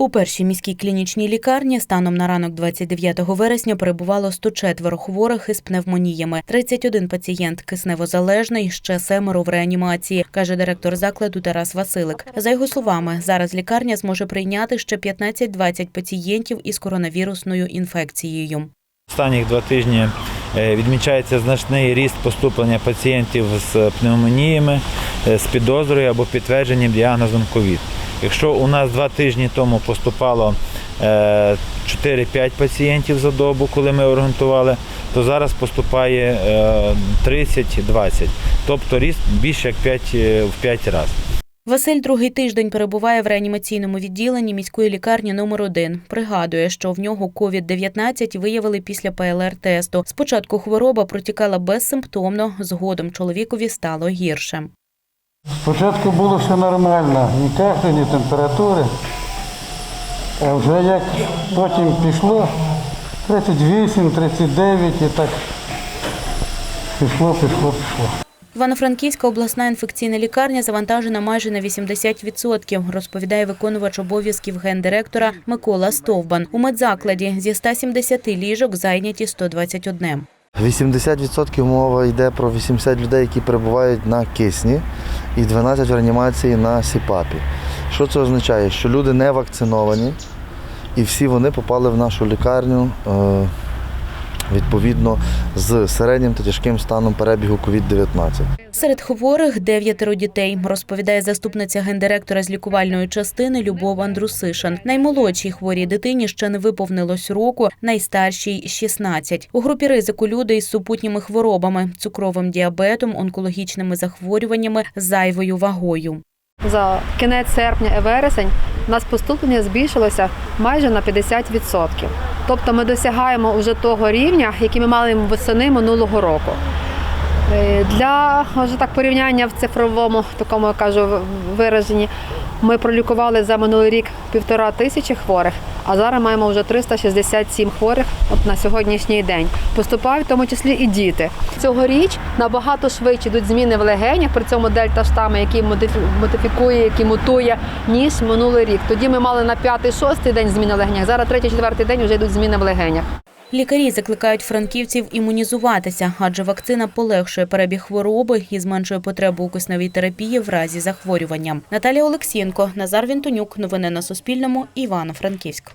У першій міській клінічній лікарні станом на ранок 29 вересня перебувало 104 хворих із пневмоніями. 31 пацієнт кисневозалежний, ще семеро в реанімації, каже директор закладу Тарас Василик. За його словами, зараз лікарня зможе прийняти ще 15-20 пацієнтів із коронавірусною інфекцією. Останніх два тижні е, відмічається значний ріст поступлення пацієнтів з пневмоніями, е, з підозрою або підтвердженим діагнозом ковід. Якщо у нас два тижні тому поступало е, 4-5 пацієнтів за добу, коли ми орієнтували, то зараз поступає е, 30-20. Тобто ріст більше як 5, е, в 5 разів. Василь другий тиждень перебуває в реанімаційному відділенні міської лікарні номер 1 Пригадує, що в нього COVID-19 виявили після ПЛР-тесту. Спочатку хвороба протікала безсимптомно, згодом чоловікові стало гірше. Спочатку було все нормально, ні кашлю, ні температури. А вже як потім пішло 38, 39 і так пішло, пішло, пішло. Івано-Франківська обласна інфекційна лікарня завантажена майже на 80%, розповідає виконувач обов'язків гендиректора Микола Стовбан. У медзакладі зі 170 ліжок зайняті 121. 80% мова йде про 80 людей, які перебувають на кисні, і 12 в реанімації на СІПАПі. Що це означає? Що люди не вакциновані, і всі вони попали в нашу лікарню е, відповідно з середнім та тяжким станом перебігу COVID-19. Серед хворих дев'ятеро дітей, розповідає заступниця гендиректора з лікувальної частини Любов Андрусишин. Наймолодшій хворій дитині ще не виповнилось року, найстаршій – 16. У групі ризику люди із супутніми хворобами, цукровим діабетом, онкологічними захворюваннями, зайвою вагою. За кінець серпня і вересень у нас поступлення збільшилося майже на 50%. Тобто ми досягаємо вже того рівня, який ми мали восени минулого року. Е, Для вже так порівняння в цифровому такому я кажу вираженні, ми пролікували за минулий рік півтора тисячі хворих, а зараз маємо вже 367 хворих от на сьогоднішній день. Поступають в тому числі і діти. Цьогоріч набагато швидше йдуть зміни в легенях, при цьому дельта штами, який модифікує, який мутує, ніж минулий рік. Тоді ми мали на п'ятий-шостий день зміни в легенях. Зараз третій-четвертий день вже йдуть зміни в легенях. Лікарі закликають франківців імунізуватися, адже вакцина полегшує перебіг хвороби і зменшує потребу у кисневій терапії в разі захворювання. Наталія Олексієнко, Назар Вінтонюк. Новини на Суспільному. Івано-Франківськ.